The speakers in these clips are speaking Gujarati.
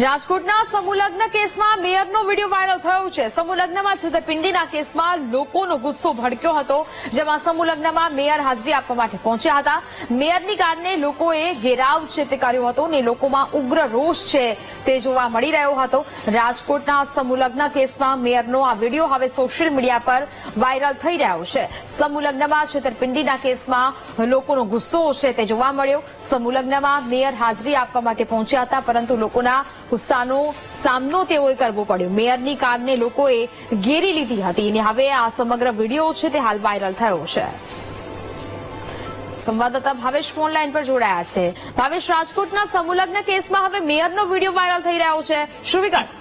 રાજકોટના સમૂહલગ્ન કેસમાં મેયરનો વીડિયો વાયરલ થયો છે. સમૂહલગ્નમાં છેતરપિંડીના કેસમાં લોકોનો ગુસ્સો ભડક્યો હતો, જેમાં સમૂહલગ્નમાં મેયર હાજરી આપવા માટે પહોંચ્યા હતા. મેયરની કારને લોકોએ ઘેરાવ છે તે કર્યો હતો ને લોકોમાં ઉગ્ર રોષ છે તે જોવા મળી રહ્યો હતો. રાજકોટના સમૂહલગ્ન કેસમાં મેયરનો આ વીડિયો હવે સોશિયલ મીડિયા પર વાયરલ થઈ રહ્યો છે. સમૂહલગ્નમાં છેતરપિંડીના કેસમાં લોકોનો ગુસ્સો છે તે જોવા મળ્યો. સમૂહલગ્નમાં મેયર હાજરી આપવા માટે પહોંચ્યા હતા, પરંતુ લોકોના ગુસ્સાનો સામનો તેઓએ કરવો પડ્યો. મેયરની કારને લોકોએ ઘેરી લીધી હતી અને હવે આ સમગ્ર વીડિયો છે તે હાલ વાયરલ થયો છે. સંવાદદાતા ભાવેશ ફોન લાઈન પર જોડાયા છે. ભાવેશ, રાજકોટના સમુલગ્ન કેસમાં હવે મેયરનો વીડિયો વાયરલ થઈ રહ્યો છે. શું વિગત?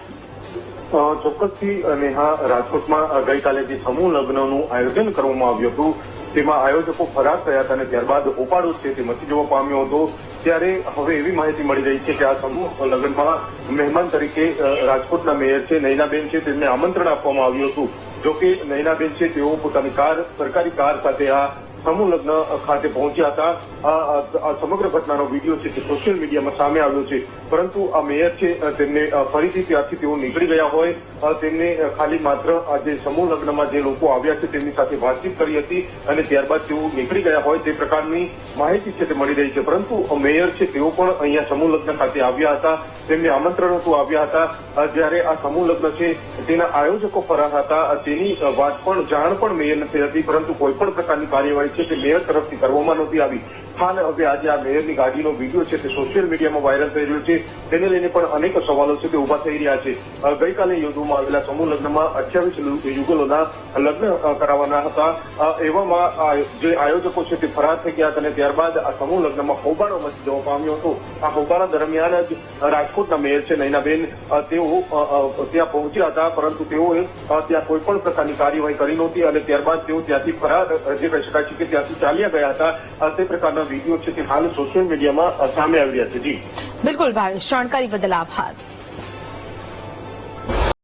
ચોક્કસથી નેહા રાજકોટમાં ગઈકાલે જે સમૂહ લગ્નનું આયોજન કરવામાં આવ્યું હતું તેમાં આયોજકો ફરાર થયા હતા અને ત્યારબાદ ઉપાડો છે તે મચી જવા પામ્યો હતો. ત્યારે હવે એવી માહિતી મળી રહી છે કે આ સમૂહ લગ્નમાં મહેમાન તરીકે રાજકોટના મેયર છે નયનાબેન છે, તેમને આમંત્રણ આપવામાં આવ્યું હતું. જોકે નયનાબેન છે, તેઓ પોતાની કાર, સરકારી કાર સાથે આ સમૂહ લગ્ન ખાતે પહોંચ્યા હતા. આ સમગ્ર ઘટનાનો વીડિયો છે તે સોશિયલ મીડિયામાં સામે આવ્યો છે. પરંતુ આ મેયર છે તેમને ફરીથી ત્યાંથી તેઓ નીકળી ગયા હોય. તેમને ખાલી માત્ર આજે જે સમૂહ લગ્નમાં જે લોકો આવ્યા છે તેમની સાથે વાતચીત કરી હતી અને ત્યારબાદ તેઓ નીકળી ગયા હોય તે પ્રકારની માહિતી છે તે મળી રહી છે. પરંતુ મેયર છે તેઓ પણ અહીંયા સમૂહ લગ્ન ખાતે આવ્યા હતા. તેમને આમંત્રણ હતું આવ્યા હતા. જ્યારે આ સમૂહ લગ્ન છે તેના આયોજકો ફરાર હતા. તેની વાત પણ, જાણ પણ મેયર નથી હતી. પરંતુ કોઈ પણ પ્રકારની કાર્યવાહી છે તે મેયર તરફથી કરવામાં નહોતી આવી. હાલ હવે આજે આ મેયરની ગાડીનો વીડિયો છે તે સોશિયલ મીડિયામાં વાયરલ થઈ રહ્યો છે. તેને લઈને પણ અનેક સવાલો છે તે ઊભા થઈ રહ્યા છે. ગઈકાલે યોજવામાં આવેલા સમૂહ લગ્નમાં અઠ્યાવીસ યુગલોના લગ્ન કરાવવાના હતા. એવામાં જે આયોજકો છે તે ફરાર થઈ ગયા અને ત્યારબાદ આ સમૂહ લગ્નમાં હોબાળો મચી જવા પામ્યો હતો. આ હોબાળા દરમિયાન જ રાજકોટના મેયર છે નૈનાબેન તેઓ ત્યાં પહોંચ્યા હતા, પરંતુ તેઓએ ત્યાં કોઈ પણ પ્રકારની કાર્યવાહી કરી નહોતી અને ત્યારબાદ તેઓ ત્યાંથી ફરાર જે કહી શકાય છે કે ત્યાંથી ચાલ્યા ગયા હતા. તે પ્રકારના વીડિયો છે તે હાલ સોશિયલ મીડિયામાં સામે આવી રહ્યા છે. જી. બિલકુલ ભાવેશ, જાણકારી બદલ આભાર.